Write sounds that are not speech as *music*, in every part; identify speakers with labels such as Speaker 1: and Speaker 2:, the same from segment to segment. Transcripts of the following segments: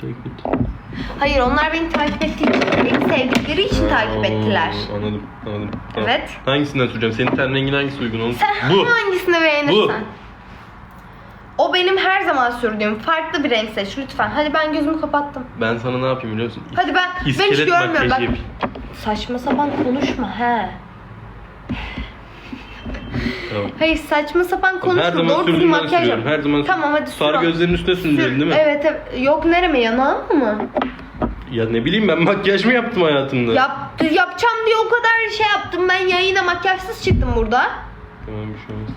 Speaker 1: takip et.
Speaker 2: Hayır onlar beni takip ettiği için, beni sevdikleri için takip ettiler.
Speaker 1: Anladım, anladım. Tamam.
Speaker 2: Evet.
Speaker 1: Hangisinden süreceğim? Senin ten rengine hangisi uygun olur?
Speaker 2: Sen
Speaker 1: Bu.
Speaker 2: hangisini beğenirsen.
Speaker 1: Bu.
Speaker 2: O benim her zaman sürdüğüm farklı bir renk seç lütfen. Hadi ben gözümü kapattım.
Speaker 1: Ben sana ne yapayım biliyor musun?
Speaker 2: Hadi ben ben hiç
Speaker 1: İskelet
Speaker 2: görmüyorum
Speaker 1: makyajı
Speaker 2: bak.
Speaker 1: yapayım.
Speaker 2: Saçma sapan konuşma he.
Speaker 1: Tamam.
Speaker 2: Hayır saçma sapan konuşma.
Speaker 1: Her zaman
Speaker 2: Doğru düzgün makyaj yap.
Speaker 1: sürüyorum. Her zaman
Speaker 2: Tamam hadi sür. Onu.
Speaker 1: gözlerin üstüne sürdürdün
Speaker 2: Sür.
Speaker 1: değil mi?
Speaker 2: Evet, evet. Yok nereme yanağıma mı?
Speaker 1: Ya ne bileyim ben makyaj mı yaptım hayatımda?
Speaker 2: Yap, yapacağım diye o kadar şey yaptım. Ben yayına makyajsız çıktım burada.
Speaker 1: Tamam bir şey olmaz.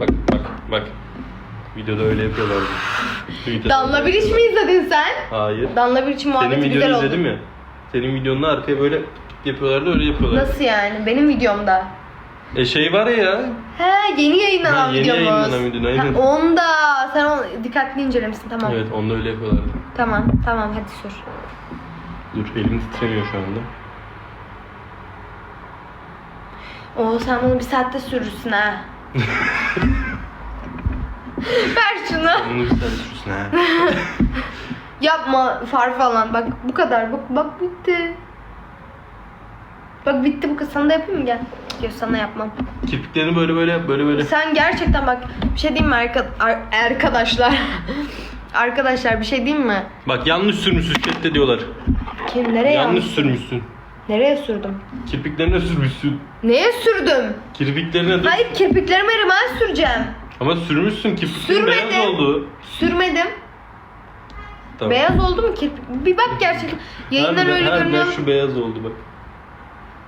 Speaker 1: Bak bak bak. Videoda öyle yapıyorlar. Videoda
Speaker 2: Danla
Speaker 1: öyle
Speaker 2: bir iş mi
Speaker 1: yapıyorlar.
Speaker 2: izledin sen?
Speaker 1: Hayır.
Speaker 2: Danla bir için
Speaker 1: Senin
Speaker 2: muhabbeti güzel oldu.
Speaker 1: izledim ya. Senin videonun arkaya böyle yapıyorlardı öyle yapıyorlar.
Speaker 2: Nasıl yani? Benim videomda.
Speaker 1: E şey var ya.
Speaker 2: He yeni yayınlanan
Speaker 1: Ha, yeni
Speaker 2: videomuz.
Speaker 1: yayınlanan video, aynen.
Speaker 2: Ha, onda. Sen onu dikkatli incelemişsin tamam.
Speaker 1: Evet onda öyle yapıyorlardı.
Speaker 2: Tamam tamam hadi sür.
Speaker 1: Dur elim titremiyor şu anda.
Speaker 2: Oo sen bunu bir saatte sürürsün ha. *laughs* Ver şunu.
Speaker 1: Bunu bir tane sürsün ha. *laughs*
Speaker 2: Yapma far falan. Bak bu kadar. Bak bak bitti. Bak bitti bu kız. Sana da yapayım mı? Gel. Yok sana yapmam.
Speaker 1: Kirpiklerini böyle böyle yap böyle böyle.
Speaker 2: Sen gerçekten bak bir şey diyeyim mi arka, ar- arkadaşlar? *laughs* arkadaşlar bir şey diyeyim mi?
Speaker 1: Bak yanlış sürmüşsün chatte diyorlar.
Speaker 2: Kim nereye
Speaker 1: yanlış
Speaker 2: yanlış?
Speaker 1: sürmüşsün.
Speaker 2: Nereye sürdüm?
Speaker 1: Kirpiklerine sürmüşsün.
Speaker 2: Neye sürdüm?
Speaker 1: Kirpiklerine de...
Speaker 2: Hayır kirpiklerimi ben süreceğim.
Speaker 1: Ama sürmüşsün kirpiklerin
Speaker 2: Sürmedim.
Speaker 1: beyaz oldu.
Speaker 2: Sürmedim.
Speaker 1: Tamam.
Speaker 2: Beyaz oldu mu kirpik? Bir bak gerçekten. Yayından
Speaker 1: Harbiden-
Speaker 2: öyle
Speaker 1: harbiden
Speaker 2: görünüyor.
Speaker 1: şu beyaz oldu bak.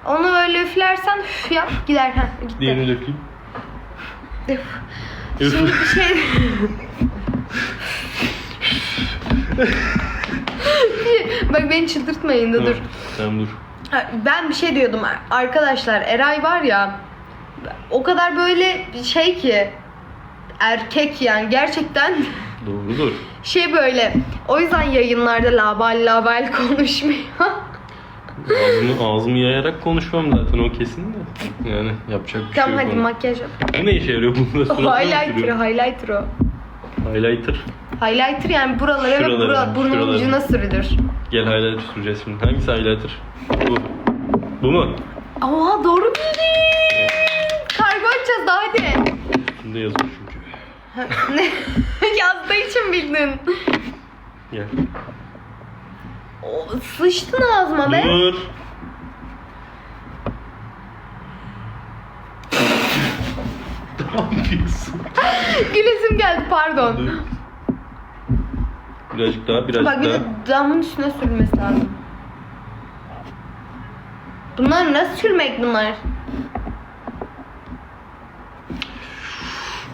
Speaker 2: Onu öyle üflersen üf yap gider. ha gitti.
Speaker 1: Diğerini dökeyim.
Speaker 2: Üf. Şimdi bir şey... Bak beni çıldırtmayın da dur.
Speaker 1: Tamam, dur.
Speaker 2: Ben bir şey diyordum arkadaşlar Eray var ya o kadar böyle şey ki erkek yani gerçekten
Speaker 1: Doğru dur. *laughs*
Speaker 2: şey böyle o yüzden yayınlarda labal labal konuşmuyor.
Speaker 1: Ağzımı, ağzımı yayarak konuşmam zaten o kesin de. Yani yapacak bir
Speaker 2: tamam
Speaker 1: şey
Speaker 2: hadi
Speaker 1: yok.
Speaker 2: makyaj yap.
Speaker 1: ona. Bu ne işe yarıyor bunda?
Speaker 2: O
Speaker 1: Suratına mı
Speaker 2: highlighter, highlighter o.
Speaker 1: Highlighter.
Speaker 2: Highlighter yani buralara ve
Speaker 1: Şuralara,
Speaker 2: bura, burnun
Speaker 1: şuralara.
Speaker 2: ucuna sürülür.
Speaker 1: Gel highlighter süreceğiz şimdi. Hangisi highlighter? Bu. Bu mu?
Speaker 2: Aa doğru bildin. Kargo açacağız daha hadi.
Speaker 1: Üstünde yazıyor çünkü.
Speaker 2: ne? *laughs* Yazdığı için bildin.
Speaker 1: Gel.
Speaker 2: O, sıçtın ağzıma be.
Speaker 1: Dur. ne yapıyorsun? *laughs*
Speaker 2: Gülesim geldi pardon.
Speaker 1: Dur. Birazcık daha, birazcık
Speaker 2: Bak bir
Speaker 1: daha.
Speaker 2: de damın üstüne sürülmesi lazım. Bunlar nasıl sürmek bunlar?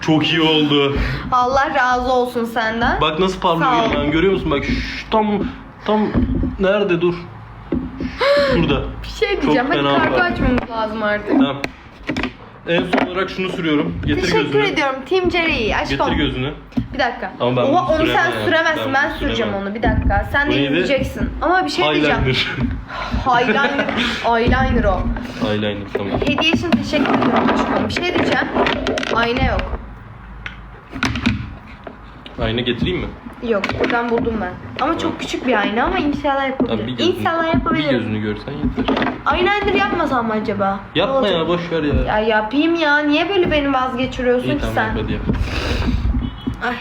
Speaker 1: Çok iyi oldu.
Speaker 2: Allah razı olsun senden.
Speaker 1: Bak nasıl parlıyor ben görüyor musun? Bak şu tam tam nerede dur? Şurada.
Speaker 2: bir şey diyeceğim. Hadi
Speaker 1: fena
Speaker 2: kargo
Speaker 1: var.
Speaker 2: açmamız lazım artık.
Speaker 1: Tamam. En son olarak şunu sürüyorum. Getir
Speaker 2: Teşekkür
Speaker 1: gözünü.
Speaker 2: ediyorum Team Jerry. Aşk
Speaker 1: Getir gözünü.
Speaker 2: Bir dakika.
Speaker 1: Ama ben
Speaker 2: Oha,
Speaker 1: bunu
Speaker 2: onu sen
Speaker 1: süremem.
Speaker 2: süremezsin.
Speaker 1: Ben
Speaker 2: Ben,
Speaker 1: bunu
Speaker 2: süreceğim
Speaker 1: süremem.
Speaker 2: onu. Bir dakika. Sen
Speaker 1: Bu
Speaker 2: de
Speaker 1: neydi?
Speaker 2: izleyeceksin. Ama bir şey diyeceğim.
Speaker 1: Eyeliner.
Speaker 2: Eyeliner. *laughs* Eyeliner o.
Speaker 1: Eyeliner tamam.
Speaker 2: Hediye için teşekkür ederim aşkım. Bir şey diyeceğim. Ayna yok.
Speaker 1: Ayna getireyim mi?
Speaker 2: Yok buradan buldum ben. Ama çok küçük bir ayna ama inşallah yapabilirim.
Speaker 1: bir gözünü,
Speaker 2: İnşallah
Speaker 1: bir
Speaker 2: yapabilirim.
Speaker 1: gözünü görsen yeter.
Speaker 2: Eyeliner yapmasam mı acaba?
Speaker 1: Yapma ya boş ver ya.
Speaker 2: Ya yapayım ya. Niye böyle beni vazgeçiriyorsun
Speaker 1: İyi
Speaker 2: ki
Speaker 1: tamam
Speaker 2: sen?
Speaker 1: hadi yap.
Speaker 2: Ay.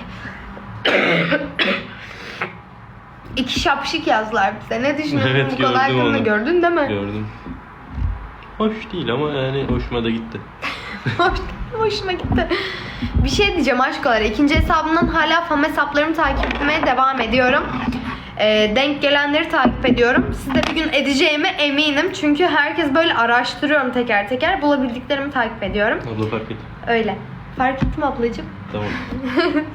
Speaker 2: İki şapşik yazdılar bize. Ne düşünüyorsun
Speaker 1: Evet,
Speaker 2: bu
Speaker 1: gördüm
Speaker 2: hakkında gördün değil mi?
Speaker 1: Gördüm. Hoş değil ama yani hoşuma da gitti. *laughs*
Speaker 2: Hoş- Hoşuma gitti. Bir şey diyeceğim aşkolar. İkinci hesabımdan hala fan hesaplarımı takip etmeye devam ediyorum. Ee, denk gelenleri takip ediyorum. Siz de bir gün edeceğime eminim. Çünkü herkes böyle araştırıyorum teker teker. Bulabildiklerimi takip ediyorum.
Speaker 1: Abla fark et.
Speaker 2: Öyle. Fark ettim ablacığım.
Speaker 1: Tamam. *laughs*